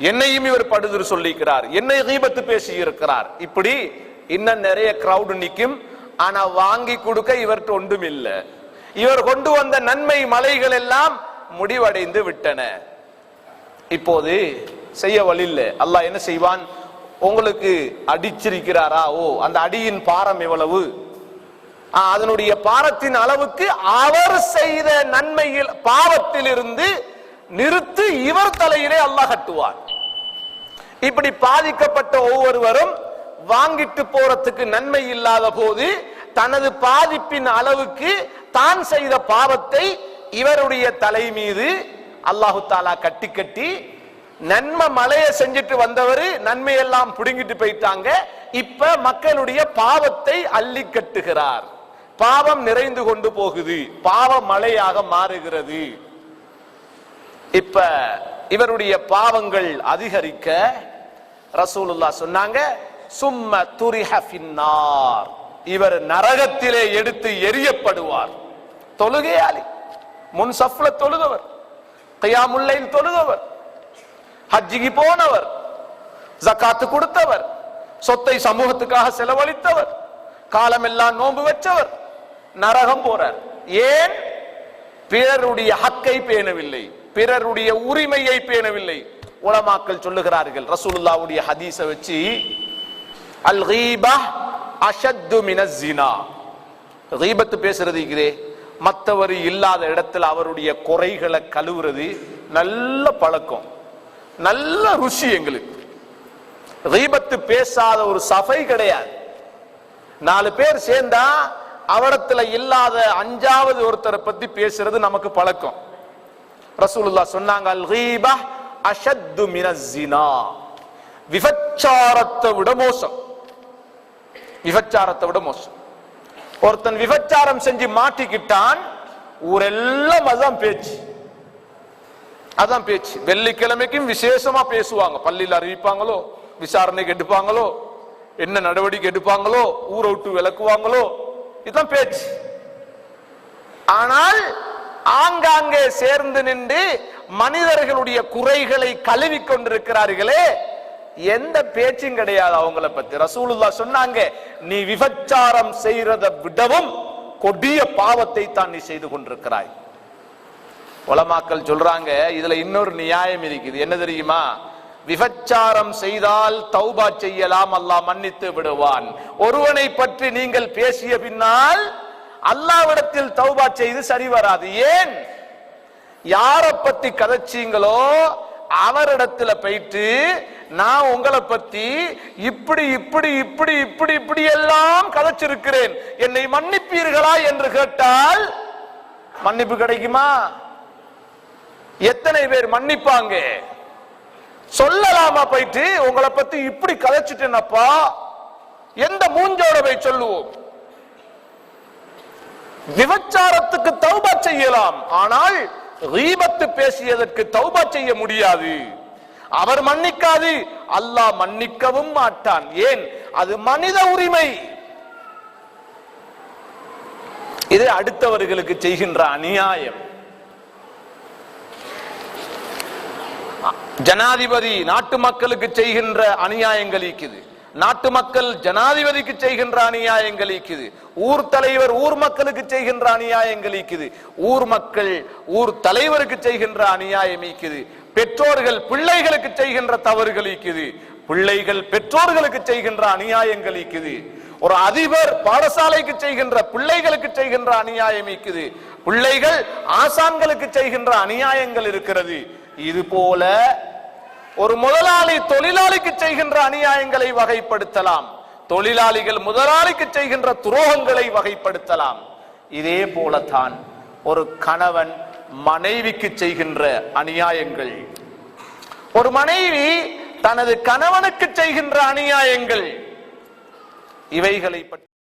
என்னையும் இவர் படுதர் சொல்லிக்கிறார். என்னை தீபத்து பேசி இருக்கிறார் இப்படி இன்னும் நிறைய கிரவுடு நிக்கும். ஆனா வாங்கி கொடுக்க இவர்கிட்ட ஒன்றும் இல்லை இவர் கொண்டு வந்த நன்மை மலைகள் எல்லாம் முடிவடைந்து விட்டன. இப்போது செய்ய வழி இல்லை அல்லாஹ் என்ன செய்வான்? உங்களுக்கு அடிச்சிருக்கிறாரா? ஓ அந்த அடியின் பாரம் எவ்வளவு? அதனுடைய பாரத்தின் அளவுக்கு அவர் செய்த நன்மையில் பாவத்திலிருந்து நிறுத்து இவர் தலையிலே அல்லாஹ் கட்டுவார் இப்படி பாதிக்கப்பட்ட ஒவ்வொருவரும் வாங்கிட்டு போறதுக்கு நன்மை இல்லாத போது தனது பாதிப்பின் அளவுக்கு தான் செய்த பாவத்தை இவருடைய தலை மீது அல்லாஹு தாலா கட்டி கட்டி நன்மை மலையை செஞ்சுட்டு வந்தவர் நன்மையெல்லாம் புடுங்கிட்டு போயிட்டாங்க. இப்ப மக்களுடைய பாவத்தை அள்ளி கட்டுகிறார். பாவம் நிறைந்து கொண்டு போகுது. பாவ மலையாக மாறுகிறது. இப்ப இவருடைய பாவங்கள் அதிகரிக்க ரசூலுல்லா சொன்னாங்க சும்ம துரிஹ இவர் நரகத்திலே எடுத்து எரியப்படுவார் தொழுகையாளி முன் சஃப்ல தொழுதவர் கையாமுல்லையில் தொழுதவர் ஹஜ்ஜிக்கு போனவர் ஜக்காத்து கொடுத்தவர் சொத்தை சமூகத்துக்காக செலவழித்தவர் காலமெல்லாம் நோன்பு வச்சவர் நரகம் போறார். ஏன்? பிறருடைய ஹக்கை பேணவில்லை. பிறருடைய உரிமையை பேணவில்லை. உலமாக்கள் சொல்லுகிறார்கள் ரசூலுல்லாவுடைய ஹதீச வச்சு அல் ஹீபா அஷத்து மினஸ் ஹீபத்து பேசுறது இருக்கிறே மற்றவர் இல்லாத இடத்துல அவருடைய குறைகளை கழுவுறது நல்ல பழக்கம் நல்ல ருசி எங்களுக்கு. கீபத்து பேசாத ஒரு சபை கிடையாது. நாலு பேர் சேர்ந்தா அவடத்துல இல்லாத அஞ்சாவது ஒருத்தரை பத்தி பேசுறது நமக்கு பழக்கம். ரசூலுல்லா சொன்னாங்க அல் கீபா அஷத்து விபச்சாரத்தை விட மோசம். விபச்சாரத்தை விட மோசம். ஒருத்தன் விபச்சாரம் செஞ்சு மாட்டிக்கிட்டான் ஊரெல்லாம் அதான் பேச்சு. அதான் பேச்சு. வெள்ளிக்கிழமைக்கும் விசேஷமா பேசுவாங்க. பள்ளியில் அறிவிப்பாங்களோ விசாரணைக்கு எடுப்பாங்களோ என்ன நடவடிக்கை எடுப்பாங்களோ ஊரை விட்டு விளக்குவாங்களோ இதுதான் பேச்சு. ஆனால் ஆங்காங்கே சேர்ந்து நின்று மனிதர்களுடைய குறைகளை கழுவி கொண்டிருக்கிறார்களே. எந்த பேச்சும் கிடையாது அவங்கள பத்தி. ரசூலுல்லா சொன்னாங்க நீ விபச்சாரம் செய்யறதை விடவும் கொடிய பாவத்தை தான் நீ செய்து கொண்டிருக்கிறாய். உலமாக்கள் சொல்றாங்க இதுல இன்னொரு நியாயம் இருக்குது. என்ன தெரியுமா? விபச்சாரம் செய்தால் தௌபா செய்யலாம். அல்லாஹ் மன்னித்து விடுவான். ஒருவனை பற்றி நீங்கள் பேசிய பின்னால் அல்லாவிடத்தில் தௌபா செய்து சரி வராது. ஏன்? யாரை பத்தி கதைச்சீங்களோ அவரிடத்துல போயிட்டு நான் உங்களை பத்தி இப்படி இப்படி இப்படி இப்படி இப்படி எல்லாம் கதைச்சிருக்கிறேன். என்னை மன்னிப்பீர்களா என்று கேட்டால் மன்னிப்பு கிடைக்குமா? எத்தனை பேர் மன்னிப்பாங்க? சொல்லலாமா போயிட்டு உங்களை பத்தி இப்படி கதைச்சிட்டேனப்பா. எந்த மூஞ்சோட போய் சொல்லுவோம்? விபச்சாரத்துக்கு தௌபா செய்யலாம். ஆனால் ரீபத்து பேசியதற்கு தௌபா செய்ய முடியாது. அவர் மன்னிக்காது. அல்லாஹ் மன்னிக்கவும் மாட்டான். ஏன்? அது மனித உரிமை. இது அடுத்தவர்களுக்கு செய்கின்ற அநியாயம். ஜனாதிபதி நாட்டு மக்களுக்கு செய்கின்ற அநியாயங்கள் இருக்குது நாட்டு மக்கள் ஜனாதிபதிக்கு செய்கின்ற அநியாயங்கள் இருக்குது ஊர் தலைவர் ஊர் மக்களுக்கு செய்கின்ற அநியாயங்கள் இருக்குது ஊர் மக்கள் ஊர் தலைவருக்கு செய்கின்ற அநியாயம் இருக்குது பெற்றோர்கள் பிள்ளைகளுக்கு செய்கின்ற தவறுகள் இருக்குது பிள்ளைகள் பெற்றோர்களுக்கு செய்கின்ற அநியாயங்கள் இருக்குது ஒரு அதிபர் பாடசாலைக்கு செய்கின்ற பிள்ளைகளுக்கு செய்கின்ற அநியாயம் இருக்குது பிள்ளைகள் ஆசான்களுக்கு செய்கின்ற அநியாயங்கள் இருக்கிறது. இது போல ஒரு முதலாளி தொழிலாளிக்கு செய்கின்ற அநியாயங்களை வகைப்படுத்தலாம். தொழிலாளிகள் முதலாளிக்கு செய்கின்ற துரோகங்களை வகைப்படுத்தலாம். இதே போலத்தான் ஒரு கணவன் மனைவிக்கு செய்கின்ற அநியாயங்கள். ஒரு மனைவி தனது கணவனுக்கு செய்கின்ற அநியாயங்கள். இவைகளை பற்றி